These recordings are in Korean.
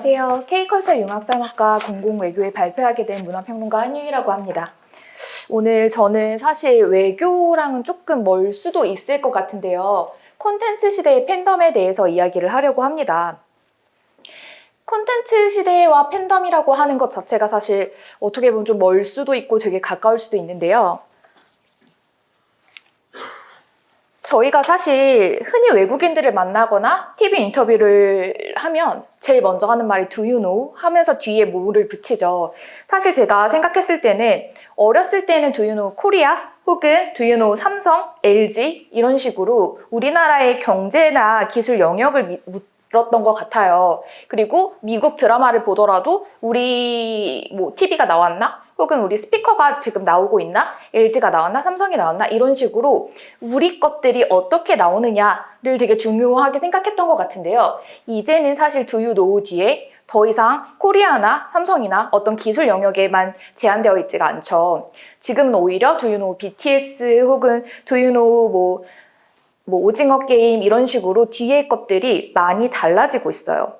안녕하세요. K컬처 융합산업과 공공외교에 발표하게 된 문화평론가 한유희라고 합니다. 오늘 저는 사실 외교랑은 조금 멀 수도 있을 것 같은데요. 콘텐츠 시대의 팬덤에 대해서 이야기를 하려고 합니다. 콘텐츠 시대와 팬덤이라고 하는 것 자체가 사실 어떻게 보면 좀 멀 수도 있고 되게 가까울 수도 있는데요. 저희가 사실 흔히 외국인들을 만나거나 TV 인터뷰를 하면 제일 먼저 하는 말이 do you know? 하면서 뒤에 뭐를 붙이죠. 사실 제가 생각했을 때는 어렸을 때는 do you know 코리아? 혹은 do you know 삼성, LG? 이런 식으로 우리나라의 경제나 기술 영역을 미- 물었던 것 같아요. 그리고 미국 드라마를 보더라도 우리 뭐 TV가 나왔나? 혹은 우리 스피커가 지금 나오고 있나? LG가 나왔나? 삼성이 나왔나? 이런 식으로 우리 것들이 어떻게 나오느냐를 되게 중요하게 생각했던 것 같은데요. 이제는 사실 you know 뒤에 더 이상 코리아나 삼성이나 어떤 기술 영역에만 제한되어 있지가 않죠. 지금은 오히려 you know BTS 혹은 you know 뭐, 뭐 오징어 게임 이런 식으로 뒤에 것들이 많이 달라지고 있어요.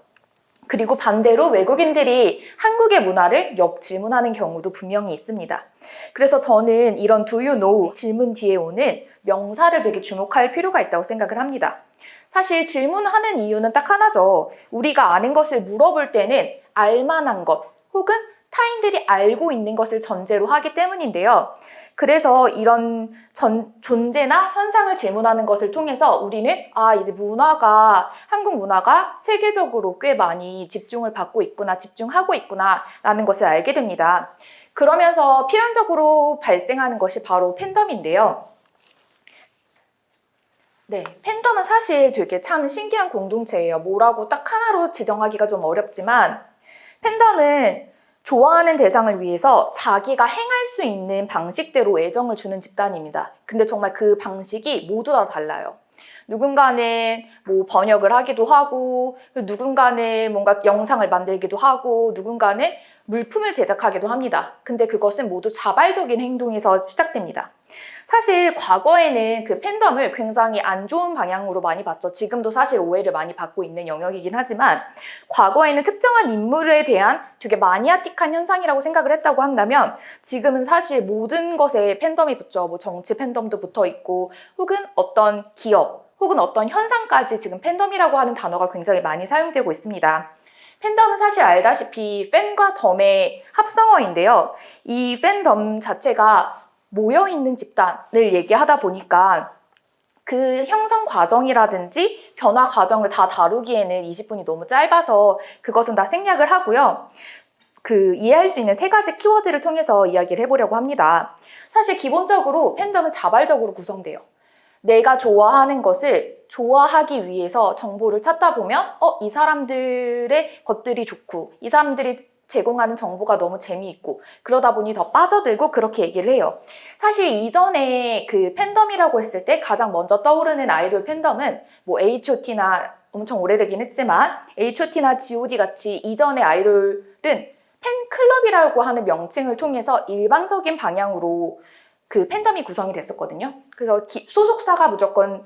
그리고 반대로 외국인들이 한국의 문화를 역 질문하는 경우도 분명히 있습니다. 그래서 저는 이런 do you know 질문 뒤에 오는 명사를 되게 주목할 필요가 있다고 생각을 합니다. 사실 질문하는 이유는 딱 하나죠. 우리가 아는 것을 물어볼 때는 알만한 것 혹은 타인들이 알고 있는 것을 전제로 하기 때문인데요. 그래서 이런 전, 존재나 현상을 질문하는 것을 통해서 우리는 아, 이제 문화가, 한국 문화가 세계적으로 꽤 많이 집중을 받고 있구나, 집중하고 있구나, 라는 것을 알게 됩니다. 그러면서 필연적으로 발생하는 것이 바로 팬덤인데요. 네, 팬덤은 사실 되게 참 신기한 공동체예요. 뭐라고 딱 하나로 지정하기가 좀 어렵지만, 팬덤은 좋아하는 대상을 위해서 자기가 행할 수 있는 방식대로 애정을 주는 집단입니다. 근데 정말 그 방식이 모두 다 달라요. 누군가는 뭐 번역을 하기도 하고, 누군가는 뭔가 영상을 만들기도 하고, 누군가는 물품을 제작하기도 합니다. 근데 그것은 모두 자발적인 행동에서 시작됩니다. 사실 과거에는 그 팬덤을 굉장히 안 좋은 방향으로 많이 봤죠. 지금도 사실 오해를 많이 받고 있는 영역이긴 하지만 과거에는 특정한 인물에 대한 되게 마니아틱한 현상이라고 생각을 했다고 한다면 지금은 사실 모든 것에 팬덤이 붙죠. 뭐 정치 팬덤도 붙어 있고 혹은 어떤 기업 혹은 어떤 현상까지 지금 팬덤이라고 하는 단어가 굉장히 많이 사용되고 있습니다. 팬덤은 사실 알다시피 팬과 덤의 합성어인데요. 이 팬덤 자체가 모여있는 집단을 얘기하다 보니까 그 형성 과정이라든지 변화 과정을 다 다루기에는 20분이 너무 짧아서 그것은 다 생략을 하고요. 그 이해할 수 있는 세 가지 키워드를 통해서 이야기를 해보려고 합니다. 사실 기본적으로 팬덤은 자발적으로 구성돼요. 내가 좋아하는 것을 좋아하기 위해서 정보를 찾다 보면 어, 이 사람들의 것들이 좋고 이 사람들이 제공하는 정보가 너무 재미있고 그러다 보니 더 빠져들고 그렇게 얘기를 해요. 사실 이전에 그 팬덤이라고 했을 때 가장 먼저 떠오르는 아이돌 팬덤은 뭐 H.O.T나 엄청 오래되긴 했지만 H.O.T나 G.O.D 같이 이전의 아이돌은 팬클럽이라고 하는 명칭을 통해서 일반적인 방향으로 그 팬덤이 구성이 됐었거든요. 그래서 기- 소속사가 무조건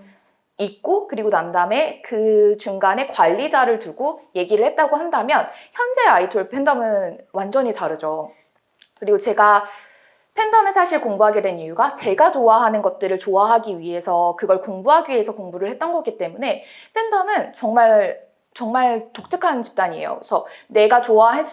있고 그리고 난 다음에 그 중간에 관리자를 두고 얘기를 했다고 한다면 현재 아이돌 팬덤은 완전히 다르죠. 그리고 제가 팬덤을 사실 공부하게 된 이유가 제가 좋아하는 것들을 좋아하기 위해서 그걸 공부하기 위해서 공부를 했던 거기 때문에 팬덤은 정말 정말 독특한 집단이에요. 그래서 내가 좋아하면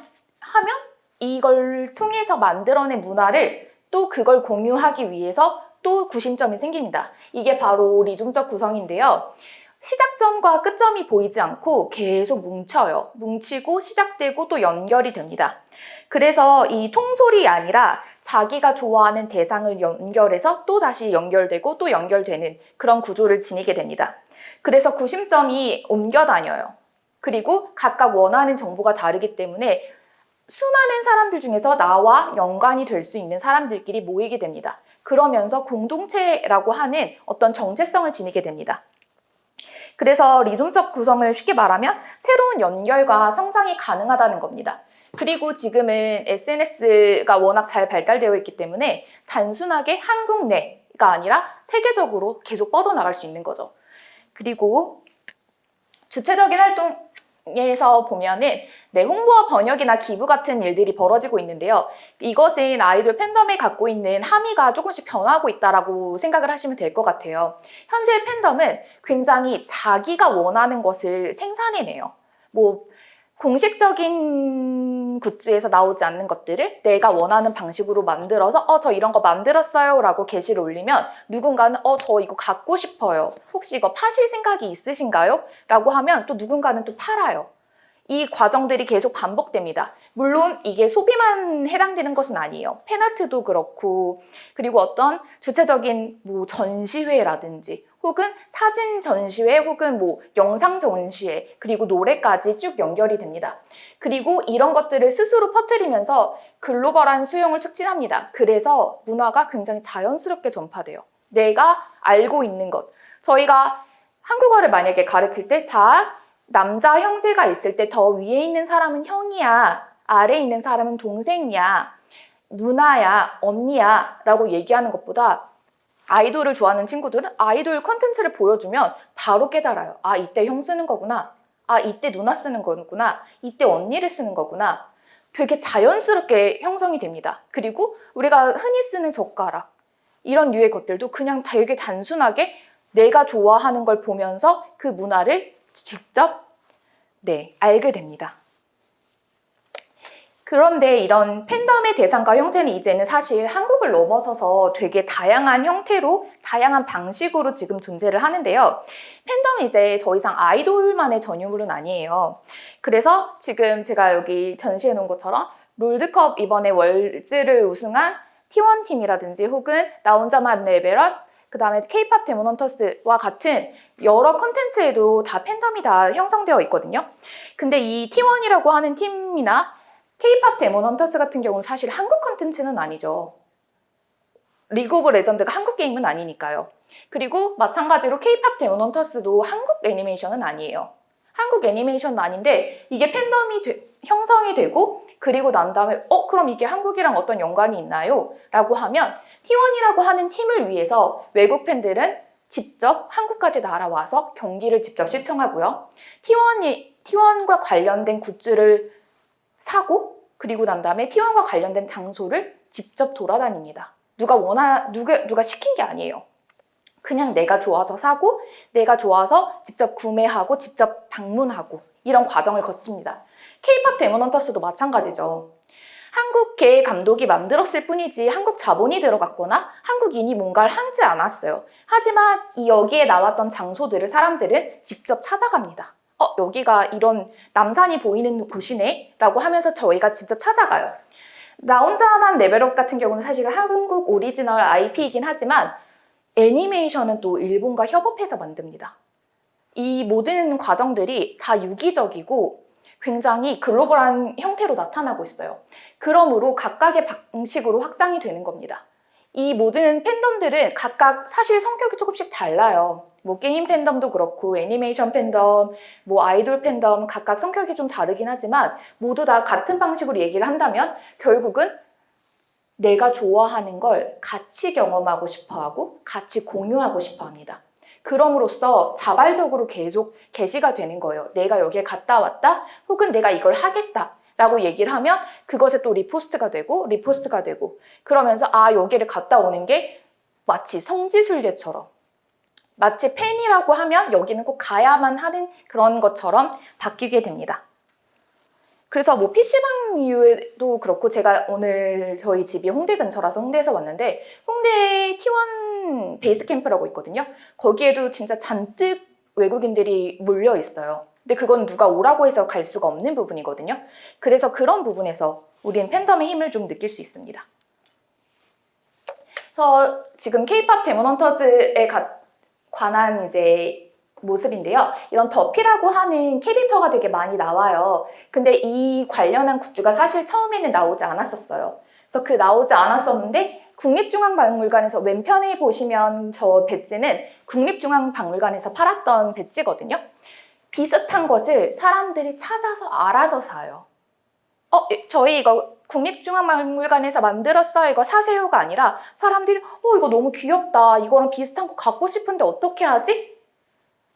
이걸 통해서 만들어낸 문화를 또 그걸 공유하기 위해서 또 구심점이 생깁니다. 이게 바로 리듬적 구성인데요. 시작점과 끝점이 보이지 않고 계속 뭉쳐요. 뭉치고 시작되고 또 연결이 됩니다. 그래서 이 통솔이 아니라 자기가 좋아하는 대상을 연결해서 또 다시 연결되고 또 연결되는 그런 구조를 지니게 됩니다. 그래서 구심점이 옮겨 다녀요. 그리고 각각 원하는 정보가 다르기 때문에 수많은 사람들 중에서 나와 연관이 될 수 있는 사람들끼리 모이게 됩니다. 그러면서 공동체라고 하는 어떤 정체성을 지니게 됩니다. 그래서 리듬적 구성을 쉽게 말하면 새로운 연결과 성장이 가능하다는 겁니다. 그리고 지금은 SNS가 워낙 잘 발달되어 있기 때문에 단순하게 한국 내가 아니라 세계적으로 계속 뻗어나갈 수 있는 거죠. 그리고 주체적인 활동 에서 보면은 네, 홍보와 번역이나 기부 같은 일들이 벌어지고 있는데요. 이것은 아이돌 팬덤이 갖고 있는 함의가 조금씩 변하고 있다라고 생각을 하시면 될 것 같아요. 현재 팬덤은 굉장히 자기가 원하는 것을 생산해내요. 뭐 공식적인 굿즈에서 나오지 않는 것들을 내가 원하는 방식으로 만들어서 어 저 이런 거 만들었어요 라고 게시를 올리면 누군가는 어 저 이거 갖고 싶어요 혹시 이거 파실 생각이 있으신가요? 라고 하면 또 누군가는 또 팔아요 이 과정들이 계속 반복됩니다. 물론 이게 소비만 해당되는 것은 아니에요. 팬아트도 그렇고 그리고 어떤 주체적인 뭐 전시회라든지 혹은 사진 전시회 혹은 뭐 영상 전시회 그리고 노래까지 쭉 연결이 됩니다. 그리고 이런 것들을 스스로 퍼뜨리면서 글로벌한 수용을 촉진합니다. 그래서 문화가 굉장히 자연스럽게 전파돼요. 내가 알고 있는 것. 저희가 한국어를 만약에 가르칠 때, 자, 남자 형제가 있을 때 더 위에 있는 사람은 형이야, 아래에 있는 사람은 동생이야, 누나야, 언니야 라고 얘기하는 것보다 아이돌을 좋아하는 친구들은 아이돌 컨텐츠를 보여주면 바로 깨달아요. 아, 이때 형 쓰는 거구나. 아, 이때 누나 쓰는 거구나. 이때 언니를 쓰는 거구나. 되게 자연스럽게 형성이 됩니다. 그리고 우리가 흔히 쓰는 젓가락, 이런 류의 것들도 그냥 되게 단순하게 내가 좋아하는 걸 보면서 그 문화를 직접 네, 알게 됩니다. 그런데 이런 팬덤의 대상과 형태는 이제는 사실 한국을 넘어서서 되게 다양한 형태로, 다양한 방식으로 지금 존재를 하는데요. 팬덤은 이제 더 이상 아이돌만의 전유물은 아니에요. 그래서 지금 제가 여기 전시해 놓은 것처럼 롤드컵 이번에 월즈를 우승한 T1 팀이라든지 혹은 나 혼자만 레벨업 그 다음에 K-팝 데몬 헌터스와 같은 여러 컨텐츠에도 다 팬덤이 다 형성되어 있거든요. 근데 이 T1이라고 하는 팀이나 K-팝 데몬 헌터스 같은 경우는 사실 한국 컨텐츠는 아니죠. 리그 오브 레전드가 한국 게임은 아니니까요. 그리고 마찬가지로 K-팝 데몬 헌터스도 한국 애니메이션은 아니에요. 한국 애니메이션은 아닌데 이게 팬덤이 되- 형성이 되고 그리고 난 다음에 어 그럼 이게 한국이랑 어떤 연관이 있나요? 라고 하면 T1이라고 하는 팀을 위해서 외국 팬들은 직접 한국까지 날아와서 경기를 직접 시청하고요. T1이 T1과 관련된 굿즈를 사고 그리고 난 다음에 T1과 관련된 장소를 직접 돌아다닙니다. 누가 원하 누가 누가 시킨 게 아니에요. 그냥 내가 좋아서 사고 내가 좋아서 직접 구매하고 직접 방문하고 이런 과정을 거칩니다. K-팝 데몬 헌터스도 마찬가지죠. 한국계 감독이 만들었을 뿐이지 한국 자본이 들어갔거나 한국인이 뭔가를 하지 않았어요. 하지만 이 여기에 나왔던 장소들을 사람들은 직접 찾아갑니다. 어, 여기가 이런 남산이 보이는 곳이네? 라고 하면서 저희가 직접 찾아가요. 나 혼자만 레벨업 같은 경우는 사실 한국 오리지널 IP이긴 하지만 애니메이션은 또 일본과 협업해서 만듭니다. 이 모든 과정들이 다 유기적이고 굉장히 글로벌한 형태로 나타나고 있어요. 그러므로 각각의 방식으로 확장이 되는 겁니다. 이 모든 팬덤들은 각각 사실 성격이 조금씩 달라요. 뭐 게임 팬덤도 그렇고 애니메이션 팬덤, 뭐 아이돌 팬덤 각각 성격이 좀 다르긴 하지만 모두 다 같은 방식으로 얘기를 한다면 결국은 내가 좋아하는 걸 같이 경험하고 싶어 하고 같이 공유하고 싶어 합니다. 그럼으로써 자발적으로 계속 게시가 되는 거예요. 내가 여기에 갔다 왔다 혹은 내가 이걸 하겠다 라고 얘기를 하면 그것에 또 리포스트가 되고 리포스트가 되고 그러면서 아 여기를 갔다 오는 게 마치 성지순례처럼 마치 팬이라고 하면 여기는 꼭 가야만 하는 그런 것처럼 바뀌게 됩니다. 그래서 뭐 PC방 이후에도 그렇고 제가 오늘 저희 집이 홍대 근처라서 홍대에서 왔는데 홍대 T1 베이스 캠프라고 있거든요. 거기에도 진짜 잔뜩 외국인들이 몰려 있어요. 근데 그건 누가 오라고 해서 갈 수가 없는 부분이거든요. 그래서 그런 부분에서 우리는 팬덤의 힘을 좀 느낄 수 있습니다. 그래서 지금 K-팝 데몬 헌터즈에 가- 관한 이제 모습인데요. 이런 더피라고 하는 캐릭터가 되게 많이 나와요. 근데 이 관련한 굿즈가 사실 처음에는 나오지 않았었어요. 그래서 그 나오지 않았었는데 국립중앙박물관에서 왼편에 보시면 저 배지는 국립중앙박물관에서 팔았던 배지거든요. 비슷한 것을 사람들이 찾아서 알아서 사요. 어, 예, 저희 이거 국립중앙박물관에서 만들었어요. 이거 사세요가 아니라 사람들이 어, 이거 너무 귀엽다. 이거랑 비슷한 거 갖고 싶은데 어떻게 하지?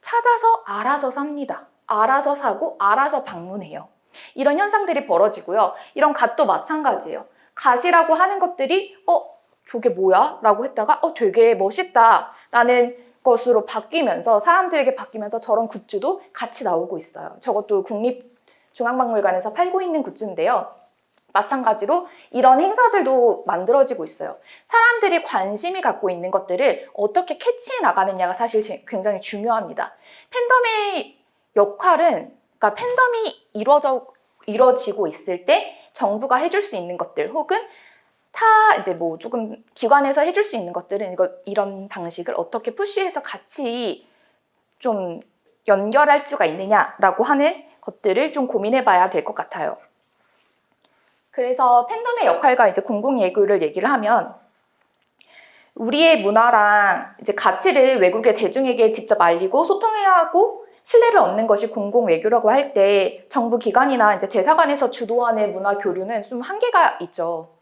찾아서 알아서 삽니다. 알아서 사고 알아서 방문해요. 이런 현상들이 벌어지고요. 이런 갓도 마찬가지예요. 갓이라고 하는 것들이 어 저게 뭐야? 라고 했다가 어 되게 멋있다 라는 것으로 바뀌면서 사람들에게 바뀌면서 저런 굿즈도 같이 나오고 있어요. 저것도 국립중앙박물관에서 팔고 있는 굿즈인데요. 마찬가지로 이런 행사들도 만들어지고 있어요. 사람들이 관심이 갖고 있는 것들을 어떻게 캐치해 나가느냐가 사실 제- 굉장히 중요합니다. 팬덤의 역할은, 그러니까 팬덤이 이루어져, 이루어지고 있을 때 정부가 해줄 수 있는 것들 혹은 타 이제 뭐 조금 기관에서 해줄 수 있는 것들은 이거 이런 방식을 어떻게 푸시해서 같이 좀 연결할 수가 있느냐라고 하는 것들을 좀 고민해봐야 될 것 같아요. 그래서 팬덤의 역할과 이제 공공 예교를 얘기를 하면 우리의 문화랑 이제 가치를 외국의 대중에게 직접 알리고 소통해야 하고 신뢰를 얻는 것이 공공 외교라고 할 때 정부 기관이나 이제 대사관에서 주도하는 문화 교류는 좀 한계가 있죠.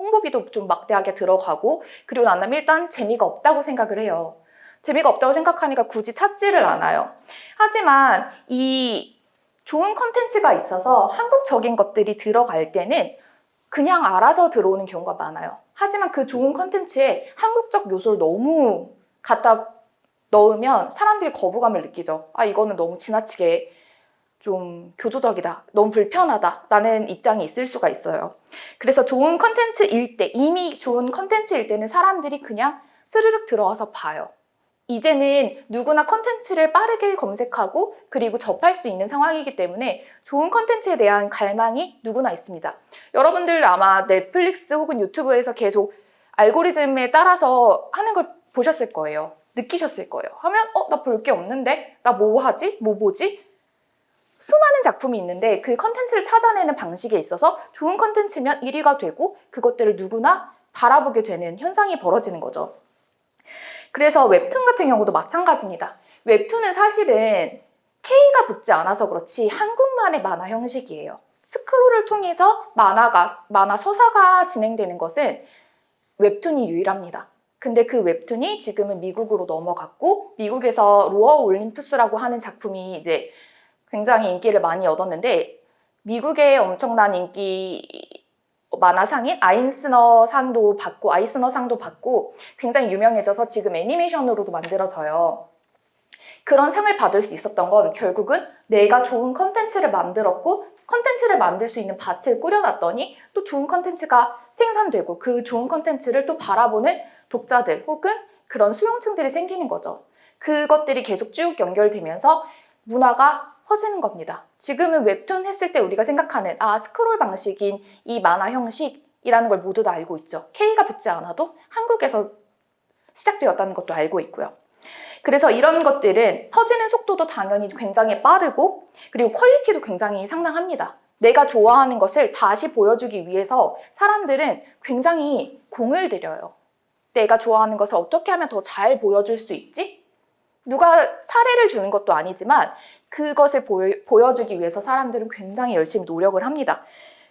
홍보비도 좀 막대하게 들어가고 그리고 난 다음에 일단 재미가 없다고 생각을 해요. 재미가 없다고 생각하니까 굳이 찾지를 않아요. 하지만 이 좋은 컨텐츠가 있어서 한국적인 것들이 들어갈 때는 그냥 알아서 들어오는 경우가 많아요. 하지만 그 좋은 컨텐츠에 한국적 요소를 너무 갖다 넣으면 사람들이 거부감을 느끼죠. 아, 이거는 너무 지나치게 좀 교조적이다. 너무 불편하다. 라는 입장이 있을 수가 있어요. 그래서 좋은 컨텐츠일 때, 이미 좋은 컨텐츠일 때는 사람들이 그냥 스르륵 들어와서 봐요. 이제는 누구나 컨텐츠를 빠르게 검색하고 그리고 접할 수 있는 상황이기 때문에 좋은 컨텐츠에 대한 갈망이 누구나 있습니다. 여러분들 아마 넷플릭스 혹은 유튜브에서 계속 알고리즘에 따라서 하는 걸 보셨을 거예요. 느끼셨을 거예요. 하면 어, 나 볼 게 없는데? 나 뭐 하지? 뭐 보지? 수많은 작품이 있는데 그 컨텐츠를 찾아내는 방식에 있어서 좋은 컨텐츠면 1위가 되고 그것들을 누구나 바라보게 되는 현상이 벌어지는 거죠. 그래서 웹툰 같은 경우도 마찬가지입니다. 웹툰은 사실은 K가 붙지 않아서 그렇지 한국만의 만화 형식이에요. 스크롤을 통해서 만화가, 만화 서사가 진행되는 것은 웹툰이 유일합니다. 근데 그 웹툰이 지금은 미국으로 넘어갔고 미국에서 로어 올림푸스라고 하는 작품이 이제 굉장히 인기를 많이 얻었는데 미국의 엄청난 인기 만화상인 아인스너 상도 받고 아이스너 상도 받고 굉장히 유명해져서 지금 애니메이션으로도 만들어져요. 그런 상을 받을 수 있었던 건 결국은 내가 좋은 컨텐츠를 만들었고 컨텐츠를 만들 수 있는 밭을 꾸려놨더니 또 좋은 컨텐츠가 생산되고 그 좋은 컨텐츠를 또 바라보는 독자들 혹은 그런 수용층들이 생기는 거죠. 그것들이 계속 쭉 연결되면서 문화가 퍼지는 겁니다. 지금은 웹툰 했을 때 우리가 생각하는 아 스크롤 방식인 이 만화 형식이라는 걸 모두 다 알고 있죠. K가 붙지 않아도 한국에서 시작되었다는 것도 알고 있고요. 그래서 이런 것들은 퍼지는 속도도 당연히 굉장히 빠르고 그리고 퀄리티도 굉장히 상당합니다. 내가 좋아하는 것을 다시 보여주기 위해서 사람들은 굉장히 공을 들여요. 내가 좋아하는 것을 어떻게 하면 더 잘 보여줄 수 있지? 누가 사례를 주는 것도 아니지만 그것을 보여, 보여 주기 위해서 사람들은 굉장히 열심히 노력을 합니다.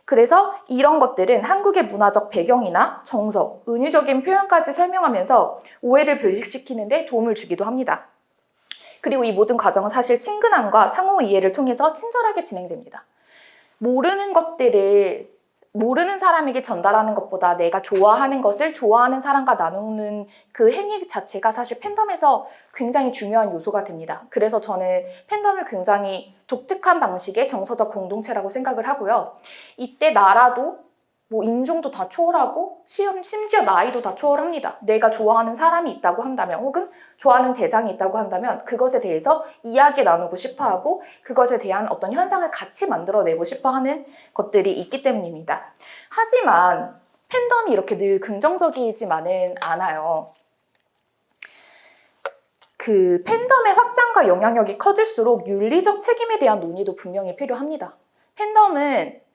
그래서 이런 것들은 한국의 문화적 배경이나 정서, 은유적인 표현까지 설명하면서 오해를 불식시키는데 도움을 주기도 합니다. 그리고 이 모든 과정은 사실 친근함과 상호 이해를 통해서 친절하게 진행됩니다. 모르는 것들을 모르는 사람에게 전달하는 것보다 내가 좋아하는 것을 좋아하는 사람과 나누는 그 행위 자체가 사실 팬덤에서 굉장히 중요한 요소가 됩니다. 그래서 저는 팬덤을 굉장히 독특한 방식의 정서적 공동체라고 생각을 하고요. 이때 나라도 뭐 인종도 다 초월하고 시험 심지어 나이도 다 초월합니다. 내가 좋아하는 사람이 있다고 한다면 혹은 좋아하는 대상이 있다고 한다면 그것에 대해서 이야기 나누고 싶어 하고 그것에 대한 어떤 현상을 같이 만들어내고 싶어 하는 것들이 있기 때문입니다. 하지만 팬덤이 이렇게 늘 긍정적이지만은 않아요. 그 팬덤의 확장과 영향력이 커질수록 윤리적 책임에 대한 논의도 분명히 필요합니다. 팬덤은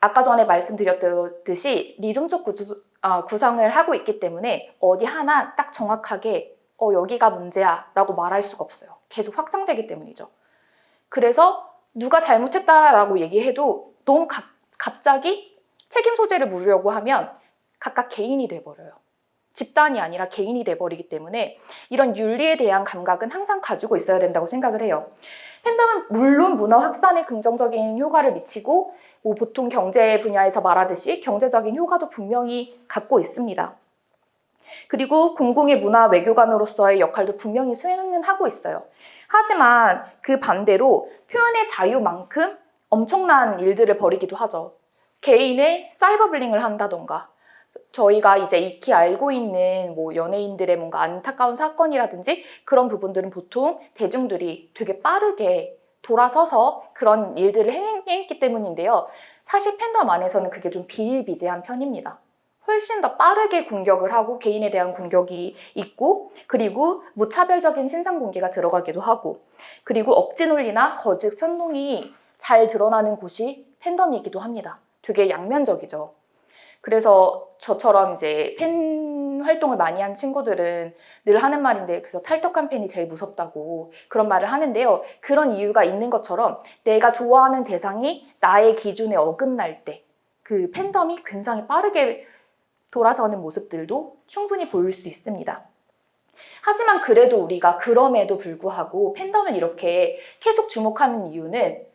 아까 전에 말씀드렸듯이 리즘적 구조, 아, 구성을 하고 있기 때문에 어디 하나 딱 정확하게 어, 여기가 문제야 라고 말할 수가 없어요. 계속 확장되기 때문이죠. 그래서 누가 잘못했다라고 얘기해도 너무 갑, 갑자기 책임 소재를 물으려고 하면 각각 개인이 돼버려요. 집단이 아니라 개인이 돼버리기 때문에 이런 윤리에 대한 감각은 항상 가지고 있어야 된다고 생각을 해요. 팬덤은 물론 문화 확산에 긍정적인 효과를 미치고 뭐 보통 경제 분야에서 말하듯이 경제적인 효과도 분명히 갖고 있습니다. 그리고 공공의 문화 외교관으로서의 역할도 분명히 수행은 하고 있어요. 하지만 그 반대로 표현의 자유만큼 엄청난 일들을 벌이기도 하죠. 개인의 사이버블링을 한다던가 저희가 이제 익히 알고 있는 뭐 연예인들의 뭔가 안타까운 사건이라든지 그런 부분들은 보통 대중들이 되게 빠르게 돌아서서 그런 일들을 행했기 때문인데요. 사실 팬덤 안에서는 그게 좀 비일비재한 편입니다. 훨씬 더 빠르게 공격을 하고 개인에 대한 공격이 있고 그리고 무차별적인 신상 공개가 들어가기도 하고 그리고 억지 논리나 거짓 선동이 잘 드러나는 곳이 팬덤이기도 합니다. 되게 양면적이죠. 그래서 저처럼 이제 팬 활동을 많이 한 친구들은 늘 하는 말인데 그래서 탈덕한 팬이 제일 무섭다고 그런 말을 하는데요. 그런 이유가 있는 것처럼 내가 좋아하는 대상이 나의 기준에 어긋날 때 그 팬덤이 굉장히 빠르게 돌아서는 모습들도 충분히 보일 수 있습니다. 하지만 그래도 우리가 그럼에도 불구하고 팬덤을 이렇게 계속 주목하는 이유는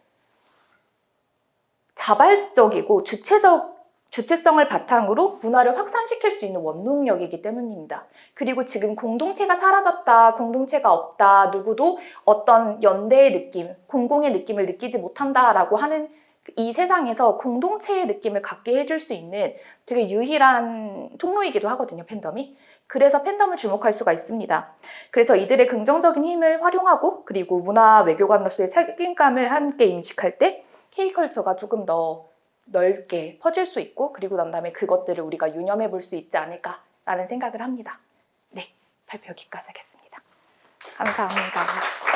자발적이고 주체적 주체성을 바탕으로 문화를 확산시킬 수 있는 원동력이기 때문입니다. 그리고 지금 공동체가 사라졌다, 공동체가 없다, 누구도 어떤 연대의 느낌, 공공의 느낌을 느끼지 못한다라고 하는 이 세상에서 공동체의 느낌을 갖게 해줄 수 있는 되게 유일한 통로이기도 하거든요, 팬덤이. 그래서 팬덤을 주목할 수가 있습니다. 그래서 이들의 긍정적인 힘을 활용하고 그리고 문화 외교관으로서의 책임감을 함께 인식할 때 K컬처가 조금 더 넓게 퍼질 수 있고 그리고 난 다음에 그것들을 우리가 유념해 볼 수 있지 않을까라는 생각을 합니다. 네, 발표 여기까지 하겠습니다. 감사합니다.